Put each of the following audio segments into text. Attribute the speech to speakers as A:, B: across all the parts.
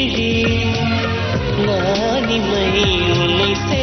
A: கிளி நானிமை உன்னை
B: சே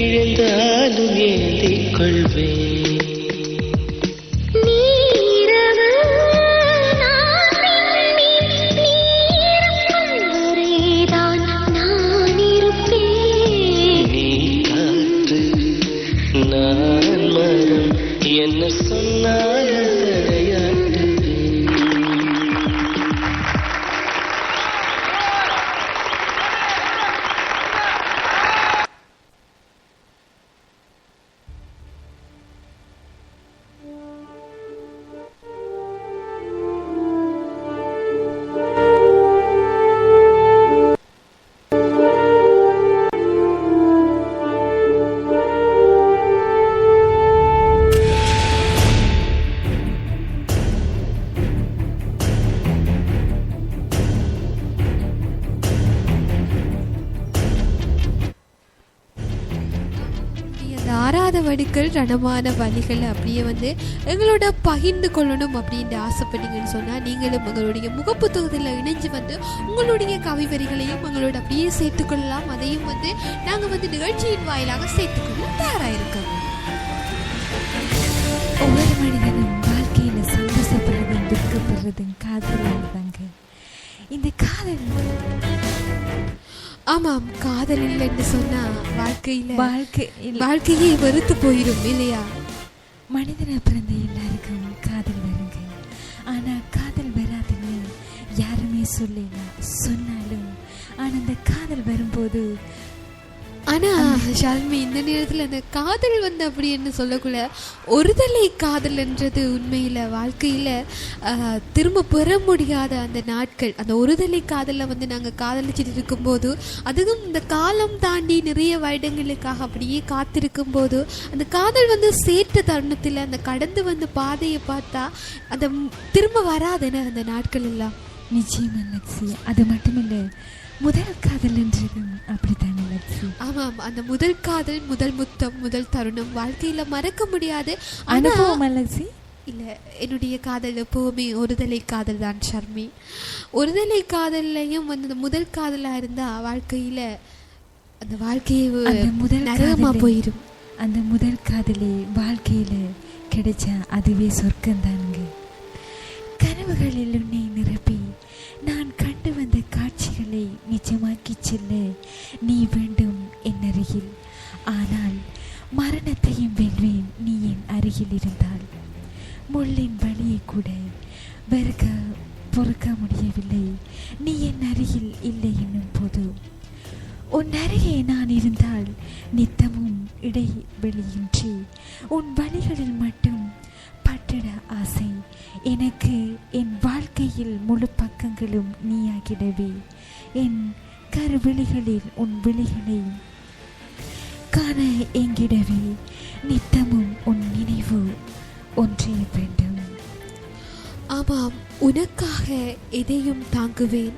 B: விழுந்தாலும் ஏந்திக் கொள்வேன்.
C: மாறாத வடுக்கள் ரணமான வழிகள் அப்படியே வந்து எங்களோட பகிர்ந்து கொள்ளணும் அப்படின்ற ஆசைப்பட்டீங்கன்னு சொன்னால் நீங்களும் உங்களுடைய முகப்புத்தகத்தில் இணைஞ்சு வந்து உங்களுடைய கவி வரிகளையும் எங்களோட அப்படியே சேர்த்துக்கொள்ளலாம் அதையும் வந்து நாங்கள் வந்து நிகழ்ச்சியின் வாயிலாக சேர்த்துக்கொள்ள தயாராக இருக்கோம்
D: ஒவ்வொரு மனிதனும் வாழ்க்கையில் சந்தோஷப்படுறதும் துக்கப்படுறதும் காதலாக தாங்க. இந்த காதல்
C: ஆமாம் காதல் இல்லைன்னு சொன்னா வாழ்க்கையில
D: வாழ்க்கை
C: வாழ்க்கையே வெறுத்து போயிடும் இல்லையா?
D: மனிதனை பிறந்த எல்லாருக்கும் காதல் வருங்க. ஆனா காதல் வராதுன்னு யாருமே சொல்லல சொன்னாலும். ஆனா அந்த காதல் வரும்போது
C: ஆனா ஷால்மி இந்த நேரத்துல அந்த காதல் வந்து அப்படி என்ன சொல்லக்குள்ள ஒருதலை காதல்ன்றது உண்மையில வாழ்க்கையில திரும்ப பெற முடியாத அந்த நாட்கள். அந்த ஒருதலை காதல்ல வந்து நாங்க காதலிச்சிட்டு இருக்கும்போது அதுவும் இந்த காலம் தாண்டி நிறைய வருடங்களுக்காக அப்படியே காத்திருக்கும் போது அந்த காதல் வந்து சேர்த்த தருணத்துல அந்த கடந்து வந்த பாதையை பார்த்தா அந்த திரும்ப வராதுன்னு அந்த நாட்கள் எல்லாம்.
D: நிச்சயமா லட்சி அது மட்டுமில்ல. முதல் காதல்ன்றதும் அப்படித்தானே லட்சி?
C: ஆமாம் அந்த முதல் காதல் முதல் முத்தம் முதல் தருணம் வாழ்க்கையில மறக்க முடியாது.
D: அனுபவம் லட்சி?
C: இல்ல என்னுடைய காதல் எப்பவுமே ஒருதலை காதல் தான் ஷர்மி. ஒருதலை காதல்லையும் வந்து முதல் காதலா இருந்தா வாழ்க்கையில அந்த வாழ்க்கையே
D: முதல்
C: நரகமா
D: காதலே-
C: போயிடும்
D: அந்த முதல் காதலே வாழ்க்கையில கிடைச்சா அதுவே சொர்க்கம் தானுங்க கனவுகளில் காட்சிகளை செல்ல நீ வேண்டும் என் அருகில். ஆனால் மரணத்தையும் வெல்வேன் நீ என் அருகில் இருந்தால். முள்ளின் வழியை கூட வெறுக்க பொறுக்க முடியவில்லை. நீ என் அருகில் இல்லை என்னும் போது. உன் அருகே நான் இருந்தால் நித்தமும் இடைவெளியின்றி உன் வழிகளில் மட்டும் பட்டிட ஆசை. எனக்கு என் வாழ்க்கையில் முழு பக்கங்களும் நீயாகிடவே. என் கருவிழிகளில் உன் விழிகளை காண எங்கிடவே நித்தமும் உன் நினைவு ஒன்றே வேண்டும்.
C: ஆமாம் உனக்காக எதையும் தாங்குவேன்.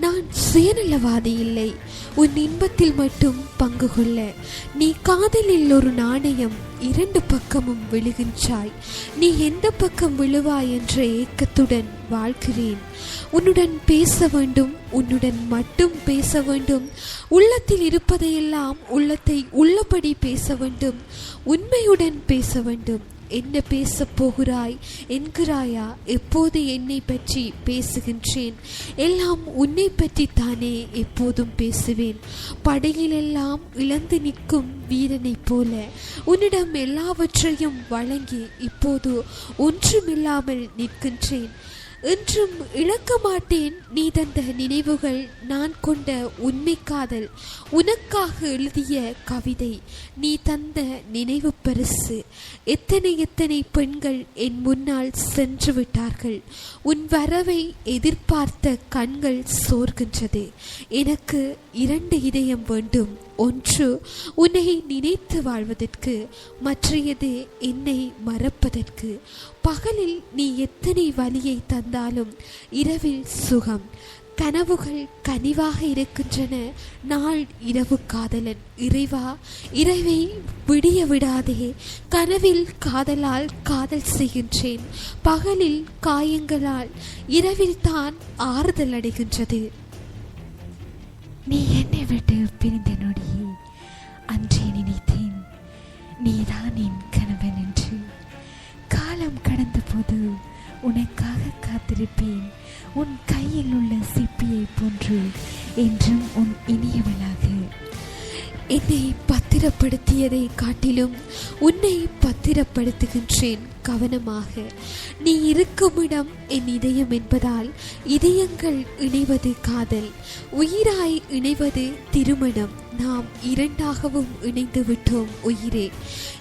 C: நான் சுயநலவாதி இல்லை. உன் இன்பத்தில் மட்டும் பங்கு கொள்ள. நீ காதலில் ஒரு நாணயம் இரண்டு பக்கமும் விழுகின்றாய். நீ எந்த பக்கம் விழுவாய் என்ற ஏக்கத்துடன் வாழ்கிறேன். உன்னுடன் பேச வேண்டும் உன்னுடன் மட்டும் பேச வேண்டும். உள்ளத்தில் இருப்பதையெல்லாம் உள்ளத்தை உள்ளபடி பேச வேண்டும். உண்மையுடன் பேச வேண்டும். என்ன பேசப் போகிறாய்? என்கிறாயா? எப்போது என்னை பற்றி பேசுகின்றேன்? எல்லாம் உன்னை பற்றி தானே எப்போதும் பேசுவேன். படையிலெல்லாம் இழந்து நிற்கும் வீரனைப் போல உன்னிடம் எல்லாவற்றையும் வழங்கி இப்போது ஒன்றுமில்லாமல் நிற்கின்றேன். என்றும் இழக்க மாட்டேன். நீ தந்த நினைவுகள் நான் கொண்ட உண்மை காதல். உனக்காக எழுதிய கவிதை. நீ தந்த நினைவு பரிசு. எத்தனை எத்தனை பெண்கள் என் முன்னால் சென்று விட்டார்கள். உன் வரவை எதிர்பார்த்த கண்கள் சோர்கின்றது. எனக்கு இரண்டு இதயம் வேண்டும். ஒன்று உன்னை நினைத்து வாழ்வதற்கு மற்றையது என்னை மறப்பதற்கு. பகலில் நீ எத்தனை வலியை தந்தாலும் இரவில் சுகம். கனவுகள் கனிவாக இருக்கின்றன நாள் இரவு காதலன். இறைவா இறைவை விடிய விடாதே கனவில் காதலால் காதல் செய்கின்றேன். பகலில் காயங்களால் இரவில் தான் ஆறுதல் அடைகின்றது.
D: நீ என் விட்டு பிரிந்த நொடியே அன்றே நினைத்தேன் நீதான் என் கணவன் என்று. காலம் கடந்த போது உனக்காக காத்திருப்பேன். உன் கையில் உள்ள சிப்பியை போன்று என்றும் உன் இனியவளாக
C: என்னை பத்திரப்படுத்தியதை காட்டிலும் உன்னை பத்திரப்படுத்துகின்றேன் கவனமாக. நீ இருக்கும் இடம் என் இதயம் என்பதால் இதயங்கள் இணைவது காதல் உயிராய் இணைவது திருமணம். நாம் இரண்டாகவும் இணைந்து விட்டோம் உயிரே.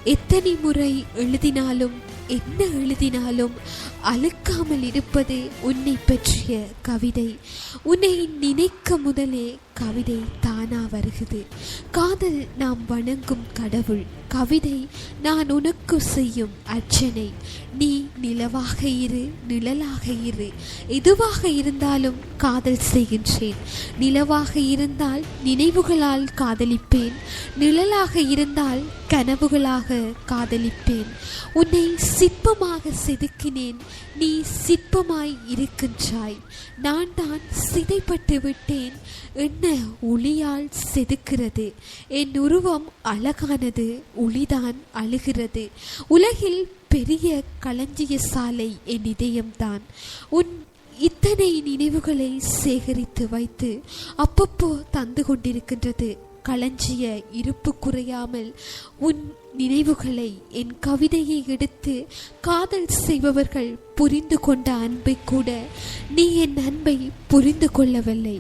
C: எத்தனை முறை எழுதினாலும் என்ன எழுதினாலும் அழுக்காமல் இருப்பது உன்னை பற்றிய கவிதை. உன்னை நினைக்க முதலே கவிதை தானா வருகிறது காதல் நாம் வணங்கும் கடவுள் கவிதை நான் உனக்கு செய்யும் அர்ச்சனை. நீ நிலவாக இரு நிழலாக இரு. எதுவாக இருந்தாலும் காதல் செய்கின்றேன். நிலவாக இருந்தால் நினைவுகளால் காதலிப்பேன். நிழலாக இருந்தால் கனவுகளாக காதலிப்பேன். உன்னை சிற்பமாக செதுக்கினேன். நீ சிற்பமாய் இருக்கின்றாய். நான் தான் சிதைப்பட்டு விட்டேன். என்ன ஒளியால் செதுக்கிறது? என் உருவம் அழகானது ஒளிதான் அழுகிறது. உலகில் பெரிய களஞ்சிய சாலை என் இதயம்தான். உன் இத்தனை நினைவுகளை சேகரித்து வைத்து அப்பப்போ தந்து கொண்டிருக்கின்றது. களஞ்சிய இருப்பு குறையாமல் உன் நினைவுகளை என் கவிதையை எடுத்து காதல் செய்பவர்கள் புரிந்து கொண்ட அன்பை கூட நீ என் அன்பை புரிந்து கொள்ளவில்லை.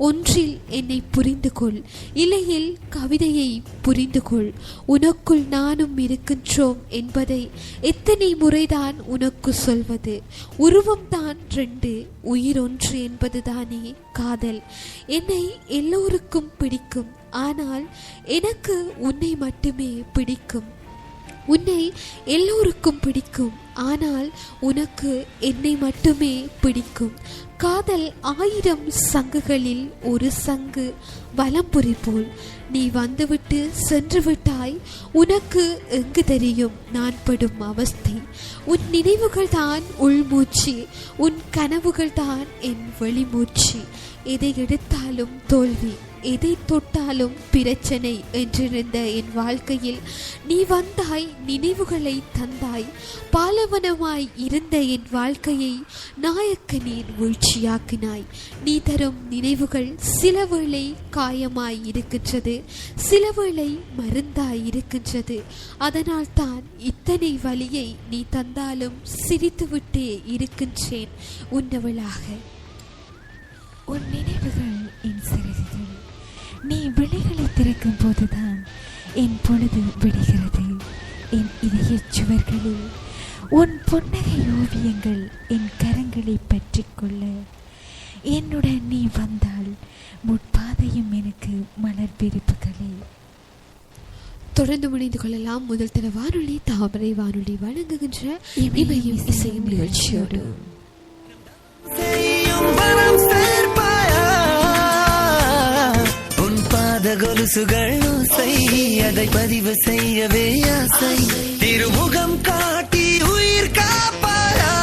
C: ஒன்றில் என்னை புரிந்து கொள் இலையில் கவிதையை புரிந்து கொள். உனக்குள் நானும் இருக்கின்றோம் என்பதை எத்தனை முறைதான் உனக்கு சொல்வது? உருவம்தான் ரெண்டு உயிர் ஒன்று என்பதுதானே காதல். என்னை எல்லோருக்கும் பிடிக்கும் ஆனால் எனக்கு உன்னை மட்டுமே பிடிக்கும். உன்னை எல்லோருக்கும் பிடிக்கும். ஆனால் உனக்கு என்னை மட்டுமே பிடிக்கும். காதல் ஆயிரம் சங்குகளில் ஒரு சங்கு வலம்புரி போல் நீ வந்துவிட்டு சென்று விட்டாய் உனக்கு எங்கு தெரியும்? நான் படும் அவஸ்தை. உன் நினைவுகள் தான் உள்மூச்சு உன் கனவுகள் தான் என் வெளிமூச்சு. எதை எடுத்தாலும் தோல்வி. எதை தொட்டாலும் பிரச்சனை என்றிருந்த என் வாழ்க்கையில் நீ வந்தாய் நினைவுகளை தந்தாய். பாலவனமாய் இருந்த என் வாழ்க்கையை நாயக்க நீர் வீழ்ச்சியாக்கினாய். நீ தரும் நினைவுகள் சிலவேளை காயமாய் இருக்கின்றது சிலவேளை மருந்தாய் இருக்கின்றது. அதனால் தான் இத்தனை வலியை நீ தந்தாலும் சிரித்துவிட்டே இருக்கின்றேன் உன்னவளாக.
D: உன் நினைவுகள் நீ விழிகளை திறக்கும் போதுதான் என் பொழுது விடுகிறது. என் இதயச் சுவர்களில் உன் புன்னகை ஓவியங்கள் என் கரங்களை கொள்ள என்னுடன் நீ வந்தால் முட்பாதையும் எனக்கு மலர் விரிப்புகளே.
C: தொடர்ந்து முனைந்து கொள்ளலாம். முதல் தர வானொலி தாமரை வானொலி வழங்குகின்ற
D: இமயம்
C: இசையும் நிகழ்ச்சியோடு.
E: கொலுசுகள் ஓசை. அதை பதிவு செய்யவே ஆசை. திருமுகம் காட்டி உயிர் காப்பாரா?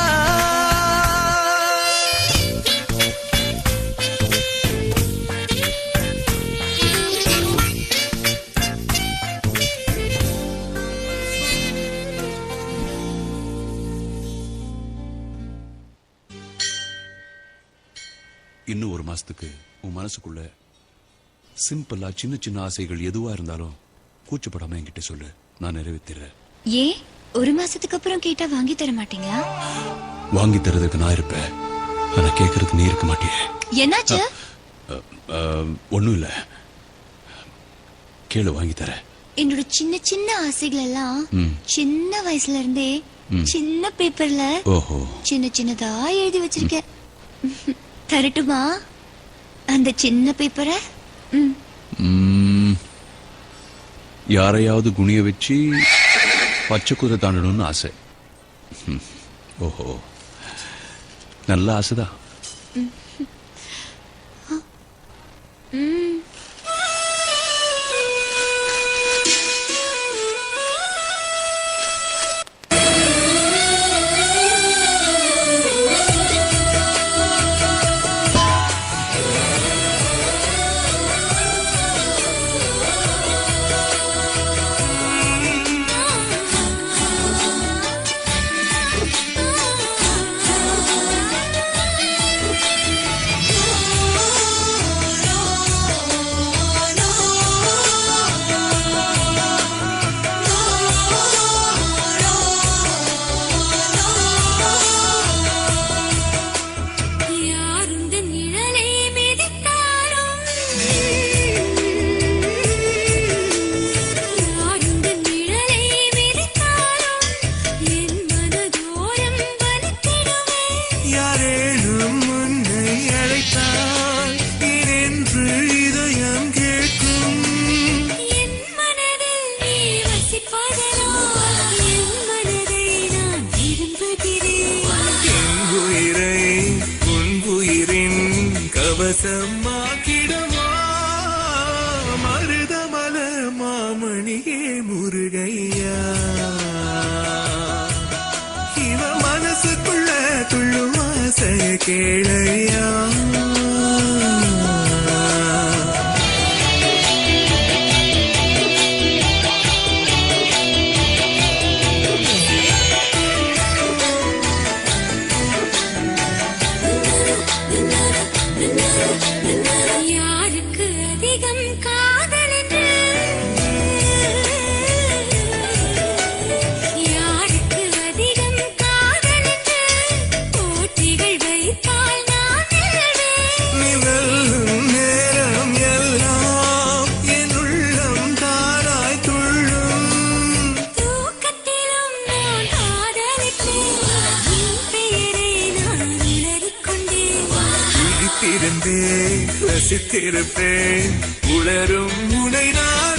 F: இன்னும் ஒரு மாசத்துக்கு உன் மனசுக்குள்ள சிம்பிளா சின்ன சின்ன ஆசைகள் எதுவா இருந்தாலும் கூச்சப்படாம என்கிட்ட சொல்லு. நான் நிறைவேற்றிடுறேன்
A: ஏன்? ஒரு மாசத்துக்கு அப்புறம் கேட்டா வாங்கி தர மாட்டீங்களா?
F: வாங்கி தரதுக்கு நான் இருப்பேன். ஆனா கேட்கறதுக்கு நீ இருக்க மாட்டியே.
A: என்னாச்சு?
F: ஒன்றும் இல்லை. கேளு வாங்கி தரேன்.
A: என்னோட சின்ன சின்ன ஆசைகள் எல்லாம். சின்ன வயசுல இருந்தே சின்ன பேப்பர்ல
F: ஓஹோ.
A: சின்ன சின்னதா எழுதி வச்சிருக்கேன். தரட்டுமா? அந்த சின்ன பேப்பரை
F: யாரையாவது குனிய வச்சு பச்சை குதிரை தாண்டணும்னு ஆசை. ஓஹோ. நல்ல ஆசைதான்.
E: கவசமாக்கிடவா மருதமல மாமணியே முருகையா? இவ மனசுக்குள்ள துள்ளுவாச கேளையா? ரசித்திருப்பேன். உளரும் உனை நான்